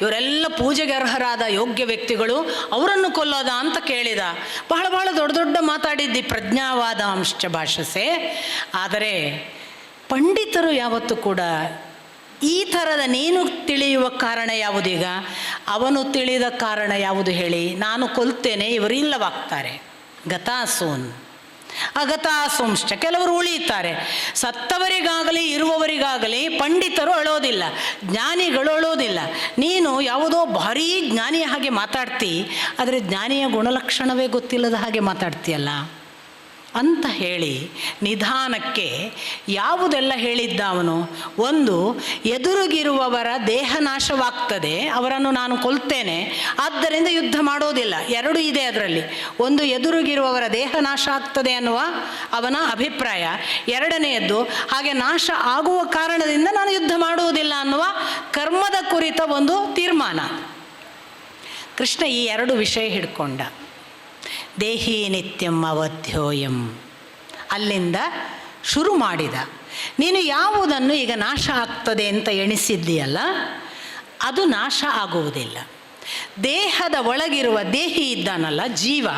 ಇವರೆಲ್ಲ ಪೂಜೆಗೆ ಅರ್ಹರಾದ ಯೋಗ್ಯ ವ್ಯಕ್ತಿಗಳು ಅವರನ್ನು ಕೊಲ್ಲೋದ ಅಂತ ಕೇಳಿದ. ಬಹಳ ಬಹಳ ದೊಡ್ಡ ದೊಡ್ಡ ಮಾತಾಡಿದ್ದಿ ಪ್ರಜ್ಞಾವಾದ ಅಂಶ ಭಾಷಸೆ. ಆದರೆ ಪಂಡಿತರು ಯಾವತ್ತೂ ಕೂಡ ಈ ಥರದ ನೀನು ತಿಳಿಯುವ ಕಾರಣ ಯಾವುದೀಗ? ಅವನು ತಿಳಿದ ಕಾರಣ ಯಾವುದು ಹೇಳಿ? ನಾನು ಕೊಲ್ತೇನೆ ಇವರು ಇಲ್ಲವಾಗ್ತಾರೆ ಅಗತಾಸೋಂಶ ಕೆಲವರು ಉಳಿಯುತ್ತಾರೆ. ಸತ್ತವರಿಗಾಗಲಿ, ಇರುವವರಿಗಾಗಲಿ ಪಂಡಿತರು ಅಳೋದಿಲ್ಲ, ಜ್ಞಾನಿಗಳು ಅಳೋದಿಲ್ಲ. ನೀನು ಯಾವುದೋ ಭಾರೀ ಜ್ಞಾನಿಯ ಹಾಗೆ ಮಾತಾಡ್ತಿ, ಆದರೆ ಜ್ಞಾನಿಯ ಗುಣಲಕ್ಷಣವೇ ಗೊತ್ತಿಲ್ಲದ ಹಾಗೆ ಮಾತಾಡ್ತೀಯಲ್ಲ? ಅಂತ ಹೇಳಿ ನಿಧಾನಕ್ಕೆ ಯಾವುದೆಲ್ಲ ಹೇಳಿದ್ದ ಅವನು ಒಂದು, ಎದುರುಗಿರುವವರ ದೇಹ ನಾಶವಾಗ್ತದೆ, ಅವರನ್ನು ನಾನು ಕೊಲ್ತೇನೆ, ಆದ್ದರಿಂದ ಯುದ್ಧ ಮಾಡೋದಿಲ್ಲ. ಎರಡು ಇದೆ ಅದರಲ್ಲಿ. ಒಂದು, ಎದುರುಗಿರುವವರ ದೇಹ ನಾಶ ಆಗ್ತದೆ ಅನ್ನುವ ಅವನ ಅಭಿಪ್ರಾಯ. ಎರಡನೆಯದ್ದು, ಹಾಗೆ ನಾಶ ಆಗುವ ಕಾರಣದಿಂದ ನಾನು ಯುದ್ಧ ಮಾಡುವುದಿಲ್ಲ ಅನ್ನುವ ಕರ್ಮದ ಕುರಿತ ಒಂದು ತೀರ್ಮಾನ. ಕೃಷ್ಣ ಈ ಎರಡು ವಿಷಯ ಹಿಡ್ಕೊಂಡ. ದೇಹಿ ನಿತ್ಯಂ ಅವಧ್ಯೋಯಂ. ಅಲ್ಲಿಂದ ಶುರು ಮಾಡಿದ. ನೀನು ಯಾವುದನ್ನು ಈಗ ನಾಶ ಆಗ್ತದೆ ಅಂತ ಎಣಿಸಿದ್ದೀಯಲ್ಲ, ಅದು ನಾಶ ಆಗುವುದಿಲ್ಲ. ದೇಹದ ಒಳಗಿರುವ ದೇಹಿ ಇದ್ದಾನಲ್ಲ, ಜೀವ,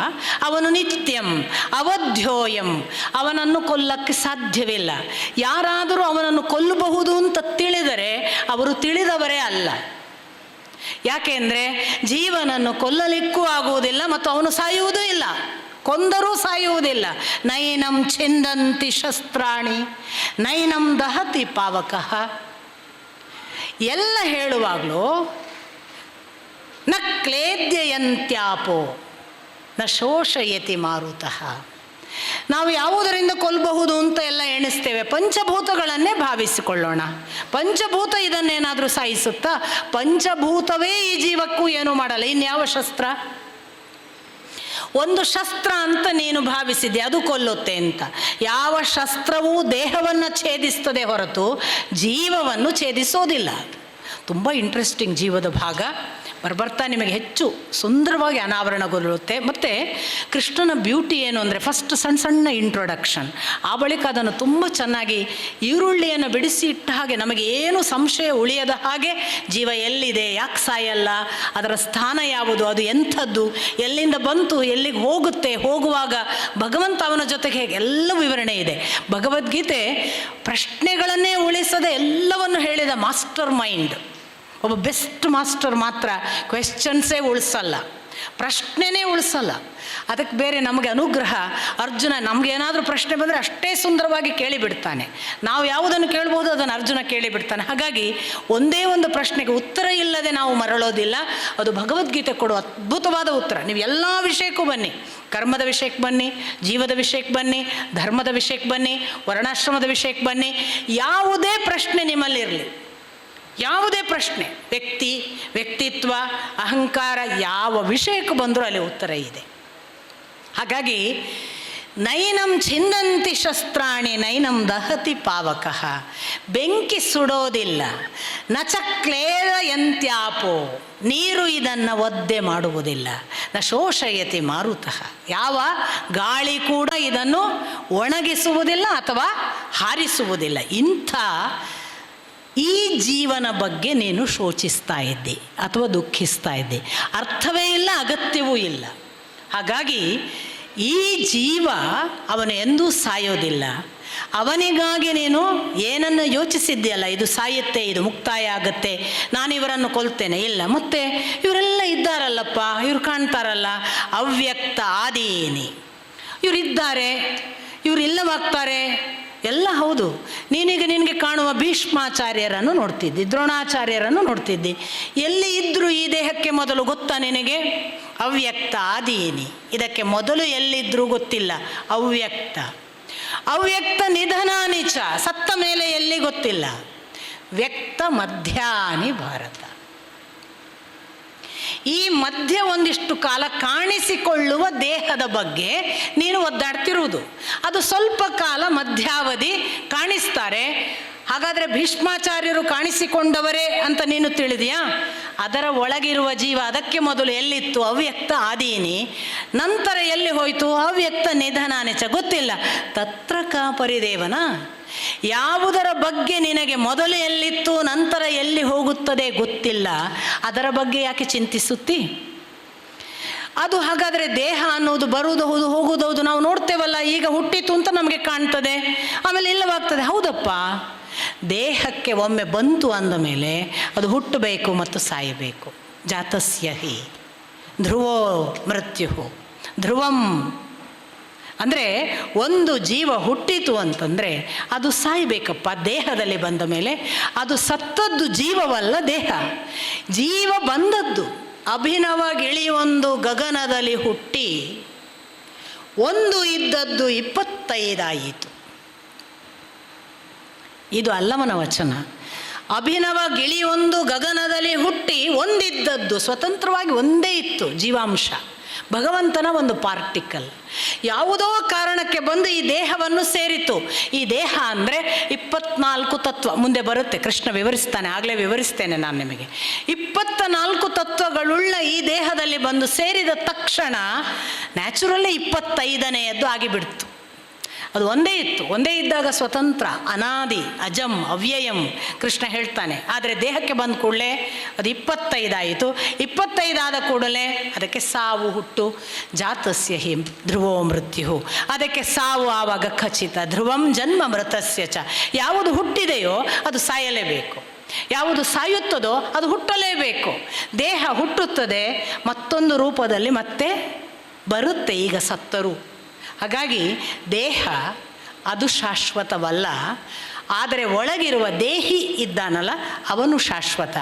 ಅವನು ನಿತ್ಯಂ ಅವಧ್ಯೋಯಂ. ಅವನನ್ನು ಕೊಲ್ಲಕ್ಕೆ ಸಾಧ್ಯವಿಲ್ಲ. ಯಾರಾದರೂ ಅವನನ್ನು ಕೊಲ್ಲಬಹುದು ಅಂತ ತಿಳಿದರೆ, ಅವರು ತಿಳಿದವರೇ ಅಲ್ಲ. ಯಾಕೆಂದರೆ ಜೀವನನ್ನು ಕೊಲ್ಲಲಿಕ್ಕೂ ಆಗುವುದಿಲ್ಲ ಮತ್ತು ಅವನು ಸಾಯುವುದೂ ಇಲ್ಲ. ಕೊಂದರೂ ಸಾಯುವುದಿಲ್ಲ. ನೈನಂ ಚಿಂದಂತಿ ಶಸ್ತ್ರಾಣಿ, ನೈನಂ ದಹತಿ ಪಾವಕಃ. ಎಲ್ಲ ಹೇಳುವಾಗಲೂ, ನ ಕ್ಲೇದ್ಯಯಂತ್ಯಾಪೋ, ನ ಶೋಷಯತಿ ಮಾರುತಃ. ನಾವು ಯಾವುದರಿಂದ ಕೊಲ್ಲಬಹುದು ಅಂತ ಎಣಿಸ್ತೇವೆ ಪಂಚಭೂತಗಳನ್ನೇ ಭಾವಿಸಿಕೊಳ್ಳೋಣ. ಪಂಚಭೂತ ಇದನ್ನೇನಾದರೂ ಸಾಯಿಸುತ್ತಾ? ಪಂಚಭೂತವೇ ಈ ಜೀವಕ್ಕೂ ಏನೂ ಮಾಡಲ್ಲ. ಇನ್ಯಾವ ಶಸ್ತ್ರ? ಒಂದು ಶಸ್ತ್ರ ಅಂತ ನೀನು ಭಾವಿಸಿದೆ ಅದು ಕೊಲ್ಲುತ್ತೆ ಅಂತ. ಯಾವ ಶಸ್ತ್ರವೂ ದೇಹವನ್ನು ಛೇದಿಸ್ತದೆ ಹೊರತು ಜೀವವನ್ನು ಛೇದಿಸೋದಿಲ್ಲ. ತುಂಬ ಇಂಟ್ರೆಸ್ಟಿಂಗ್ ಜೀವದ ಭಾಗ. ಬರ್ಬರ್ತಾ ನಿಮಗೆ ಹೆಚ್ಚು ಸುಂದರವಾಗಿ ಅನಾವರಣಗೊಳ್ಳುತ್ತೆ. ಮತ್ತು ಕೃಷ್ಣನ ಬ್ಯೂಟಿ ಏನು ಅಂದರೆ ಫಸ್ಟ್ ಸಣ್ಣ ಸಣ್ಣ ಇಂಟ್ರೊಡಕ್ಷನ್ ಆ ಬಳಿಕ ಅದನ್ನು ತುಂಬ ಚೆನ್ನಾಗಿ ಈರುಳ್ಳಿಯನ್ನು ಬಿಡಿಸಿ ಇಟ್ಟ ಹಾಗೆ ನಮಗೆ ಏನು ಸಂಶಯ ಉಳಿಯದ ಹಾಗೆ ಜೀವ ಎಲ್ಲಿದೆ, ಯಾಕೆ ಸಾಯಲ್ಲ, ಅದರ ಸ್ಥಾನ ಯಾವುದು, ಅದು ಎಂಥದ್ದು, ಎಲ್ಲಿಂದ ಬಂತು, ಎಲ್ಲಿಗೆ ಹೋಗುತ್ತೆ, ಹೋಗುವಾಗ ಭಗವಂತ ಅವನ ಜೊತೆಗೆ ಹೇಗೆ ಎಲ್ಲ ವಿವರಣೆ ಇದೆ. ಭಗವದ್ಗೀತೆ ಪ್ರಶ್ನೆಗಳನ್ನೇ ಉಳಿಸದೆ ಎಲ್ಲವನ್ನು ಹೇಳಿದ ಮಾಸ್ಟರ್ ಮೈಂಡ್. ಒಬ್ಬ ಬೆಸ್ಟ್ ಮಾಸ್ಟರ್ ಮಾತ್ರ ಕ್ವೆಶ್ಚನ್ಸೇ ಉಳಿಸಲ್ಲ, ಪ್ರಶ್ನೆನೇ ಉಳಿಸಲ್ಲ. ಅದಕ್ಕೆ ಬೇರೆ ನಮಗೆ ಅನುಗ್ರಹ, ಅರ್ಜುನ ನಮಗೇನಾದರೂ ಪ್ರಶ್ನೆ ಬಂದರೆ ಅಷ್ಟೇ ಸುಂದರವಾಗಿ ಕೇಳಿಬಿಡ್ತಾನೆ. ನಾವು ಯಾವುದನ್ನು ಕೇಳ್ಬೋದು ಅದನ್ನು ಅರ್ಜುನ ಕೇಳಿಬಿಡ್ತಾನೆ. ಹಾಗಾಗಿ ಒಂದೇ ಒಂದು ಪ್ರಶ್ನೆಗೆ ಉತ್ತರ ಇಲ್ಲದೆ ನಾವು ಮರಳೋದಿಲ್ಲ, ಅದು ಭಗವದ್ಗೀತೆ ಕೊಡುವ ಅದ್ಭುತವಾದ ಉತ್ತರ. ನೀವು ಎಲ್ಲ ವಿಷಯಕ್ಕೂ ಬನ್ನಿ, ಕರ್ಮದ ವಿಷಯಕ್ಕೆ ಬನ್ನಿ, ಜೀವದ ವಿಷಯಕ್ಕೆ ಬನ್ನಿ, ಧರ್ಮದ ವಿಷಯಕ್ಕೆ ಬನ್ನಿ, ವರ್ಣಾಶ್ರಮದ ವಿಷಯಕ್ಕೆ ಬನ್ನಿ, ಯಾವುದೇ ಪ್ರಶ್ನೆ ನಿಮ್ಮಲ್ಲಿರಲಿ. ಯಾವುದೇ ಪ್ರಶ್ನೆ, ವ್ಯಕ್ತಿ, ವ್ಯಕ್ತಿತ್ವ, ಅಹಂಕಾರ ಯಾವ ವಿಷಯಕ್ಕೆ ಬಂದರೂ ಅಲ್ಲಿ ಉತ್ತರ ಇದೆ. ಹಾಗಾಗಿ ನೈನಂ ಛಿಂದಂತಿ ಶಸ್ತ್ರಾಣಿ ನೈನಂ ದಹತಿ ಪಾವಕ, ಬೆಂಕಿ ಸುಡೋದಿಲ್ಲ ನಚಕ್ಲೇರ ಯಂತ್ಯಾಪೋ, ನೀರು ಇದನ್ನು ಒದ್ದೆ ಮಾಡುವುದಿಲ್ಲ, ನ ಶೋಷಯತಿ ಮಾರುತಃ, ಯಾವ ಗಾಳಿ ಕೂಡ ಇದನ್ನು ಒಣಗಿಸುವುದಿಲ್ಲ ಅಥವಾ ಹಾರಿಸುವುದಿಲ್ಲ. ಇಂಥ ಈ ಜೀವನ ಬಗ್ಗೆ ನೀನು ಶೋಚಿಸ್ತಾ ಇದ್ದೆ ಅಥವಾ ದುಃಖಿಸ್ತಾ ಇದ್ದೆ. ಅರ್ಥವೇ ಇಲ್ಲ, ಅಗತ್ಯವೂ ಇಲ್ಲ. ಹಾಗಾಗಿ ಈ ಜೀವ ಅವನು ಎಂದೂ ಸಾಯೋದಿಲ್ಲ. ಅವನಿಗಾಗಿ ನೀನು ಏನನ್ನು ಯೋಚಿಸಿದ್ದೀಯಲ್ಲ, ಇದು ಸಾಯುತ್ತೆ, ಇದು ಮುಕ್ತಾಯ ಆಗುತ್ತೆ, ನಾನು ಇವರನ್ನು ಕೊಲ್ತೇನೆ, ಇಲ್ಲ. ಮತ್ತೆ ಇವರೆಲ್ಲ ಇದ್ದಾರಲ್ಲಪ್ಪ, ಇವ್ರು ಕಾಣ್ತಾರಲ್ಲ, ಅವ್ಯಕ್ತ ಆದೀನಿ. ಇವರಿದ್ದಾರೆ, ಇವರು ಇಲ್ಲವಾಗ್ತಾರೆ ಎಲ್ಲ ಹೌದು. ನೀನೀಗ ನಿನಗೆ ಕಾಣುವ ಭೀಷ್ಮಾಚಾರ್ಯರನ್ನು ನೋಡ್ತಿದ್ದಿ, ದ್ರೋಣಾಚಾರ್ಯರನ್ನು ನೋಡ್ತಿದ್ದಿ. ಎಲ್ಲಿ ಇದ್ದರೂ ಈ ದೇಹಕ್ಕೆ ಮೊದಲು ಗೊತ್ತಾ ನಿನಗೆ? ಅವ್ಯಕ್ತ ಆದೀನಿ. ಇದಕ್ಕೆ ಮೊದಲು ಎಲ್ಲಿದ್ದರೂ ಗೊತ್ತಿಲ್ಲ. ಅವ್ಯಕ್ತ. ಅವ್ಯಕ್ತ ನಿಧನಾನಿಚ ಸತ್ತ ಮೇಲೆ ಎಲ್ಲಿ ಗೊತ್ತಿಲ್ಲ. ವ್ಯಕ್ತ ಮಧ್ಯಾನಿ ಭಾರತ. ಈ ಮಧ್ಯ ಒಂದಿಷ್ಟು ಕಾಲ ಕಾಣಿಸಿಕೊಳ್ಳುವ ದೇಹದ ಬಗ್ಗೆ ನೀನು ಒದ್ದಾಡ್ತಿರುವುದು. ಅದು ಸ್ವಲ್ಪ ಕಾಲ ಮಧ್ಯಾವಧಿ ಕಾಣಿಸ್ತಾರೆ. ಹಾಗಾದರೆ ಭೀಷ್ಮಾಚಾರ್ಯರು ಕಾಣಿಸಿಕೊಂಡವರೇ ಅಂತ ನೀನು ತಿಳಿದಿಯಾ? ಅದರ ಒಳಗಿರುವ ಜೀವ ಅದಕ್ಕೆ ಮೊದಲು ಎಲ್ಲಿತ್ತು? ಅವ್ಯಕ್ತ ಆದೀನಿ. ನಂತರ ಎಲ್ಲಿ ಹೋಯಿತು? ಅವ್ಯಕ್ತ ನಿಧನಾನೆಚ ಗೊತ್ತಿಲ್ಲ. ತತ್ರ ಕಾ ಪರಿದೇವನ ಯಾವುದರ ಬಗ್ಗೆ ನಿನಗೆ ಮೊದಲು ಎಲ್ಲಿತ್ತು, ನಂತರ ಎಲ್ಲಿ ಹೋಗುತ್ತದೆ ಗೊತ್ತಿಲ್ಲ. ಅದರ ಬಗ್ಗೆ ಯಾಕೆ ಚಿಂತಿಸುತ್ತಿ? ಅದು ಹಾಗಾದರೆ ದೇಹ ಅನ್ನೋದು ಬರುವುದು ಹೌದು, ಹೋಗುವುದು ಹೌದು ನಾವು ನೋಡ್ತೇವಲ್ಲ. ಈಗ ಹುಟ್ಟಿತು ಅಂತ ನಮಗೆ ಕಾಣ್ತದೆ. ಆಮೇಲೆ ಇಲ್ಲವಾಗ್ತದೆ. ಹೌದಪ್ಪ. ದೇಹಕ್ಕೆ ಒಮ್ಮೆ ಬಂತು ಅಂದ ಮೇಲೆ ಅದು ಹುಟ್ಟಬೇಕು ಮತ್ತು ಸಾಯಬೇಕು. ಜಾತಸ್ಯ ಹಿ ಧ್ರುವೋ ಮೃತ್ಯು ಧ್ರುವಂ. ಅಂದರೆ ಒಂದು ಜೀವ ಹುಟ್ಟಿತು ಅಂತಂದರೆ ಅದು ಸಾಯಬೇಕಪ್ಪ. ದೇಹದಲ್ಲಿ ಬಂದ ಮೇಲೆ ಅದು ಸತ್ತದ್ದು ಜೀವವಲ್ಲ ದೇಹ. ಜೀವ ಬಂದದ್ದು. ಅಭಿನವ ಗಿಳಿಯೊಂದು ಗಗನದಲ್ಲಿ ಹುಟ್ಟಿ ಒಂದು ಇದ್ದದ್ದು ಇಪ್ಪತ್ತೈದಾಯಿತು. ಇದು ಅಲ್ಲಮನ ವಚನ. ಅಭಿನವ ಒಂದು ಗಗನದಲ್ಲಿ ಹುಟ್ಟಿ ಒಂದಿದ್ದದ್ದು ಸ್ವತಂತ್ರವಾಗಿ ಒಂದೇ ಇತ್ತು, ಜೀವಾಂಶ. ಭಗವಂತನ ಒಂದು ಪಾರ್ಟಿಕಲ್ ಯಾವುದೋ ಕಾರಣಕ್ಕೆ ಬಂದು ಈ ದೇಹವನ್ನು ಸೇರಿತು. ಈ ದೇಹ ಅಂದರೆ ಇಪ್ಪತ್ನಾಲ್ಕು ತತ್ವ. ಮುಂದೆ ಬರುತ್ತೆ, ಕೃಷ್ಣ ವಿವರಿಸ್ತಾನೆ, ಆಗಲೇ ವಿವರಿಸ್ತೇನೆ ನಾನು ನಿಮಗೆ. ಇಪ್ಪತ್ತ ನಾಲ್ಕು ತತ್ವಗಳುಳ್ಳ ಈ ದೇಹದಲ್ಲಿ ಬಂದು ಸೇರಿದ ತಕ್ಷಣ ನ್ಯಾಚುರಲಿ ಇಪ್ಪತ್ತೈದನೆಯದ್ದು ಆಗಿಬಿಡ್ತು. ಅದು ಒಂದೇ ಇತ್ತು. ಒಂದೇ ಇದ್ದಾಗ ಸ್ವತಂತ್ರ, ಅನಾದಿ, ಅಜಂ, ಅವ್ಯಯಂ ಕೃಷ್ಣ ಹೇಳ್ತಾನೆ. ಆದರೆ ದೇಹಕ್ಕೆ ಬಂದ ಕೂಡಲೇ ಅದು ಇಪ್ಪತ್ತೈದಾಯಿತು. ಇಪ್ಪತ್ತೈದಾದ ಕೂಡಲೇ ಅದಕ್ಕೆ ಸಾವು ಹುಟ್ಟು. ಜಾತಸ್ಯ ಹಿ ಧ್ರುವೋ ಮೃತ್ಯು ಅದಕ್ಕೆ ಸಾವು ಆವಾಗ ಖಚಿತ. ಧ್ರುವಂ ಜನ್ಮ ಮೃತಸ್ಯ ಚ. ಯಾವುದು ಹುಟ್ಟಿದೆಯೋ ಅದು ಸಾಯಲೇಬೇಕು. ಯಾವುದು ಸಾಯುತ್ತದೋ ಅದು ಹುಟ್ಟಲೇಬೇಕು. ದೇಹ ಹುಟ್ಟುತ್ತದೆ, ಮತ್ತೊಂದು ರೂಪದಲ್ಲಿ ಮತ್ತೆ ಬರುತ್ತೆ. ಈಗ ಸತ್ತರು. ಹಾಗಾಗಿ ದೇಹ ಅದು ಶಾಶ್ವತವಲ್ಲ ಆದರೆ ಒಳಗಿರುವ ದೇಹಿ ಇದ್ದಾನಲ್ಲ ಅವನು ಶಾಶ್ವತ.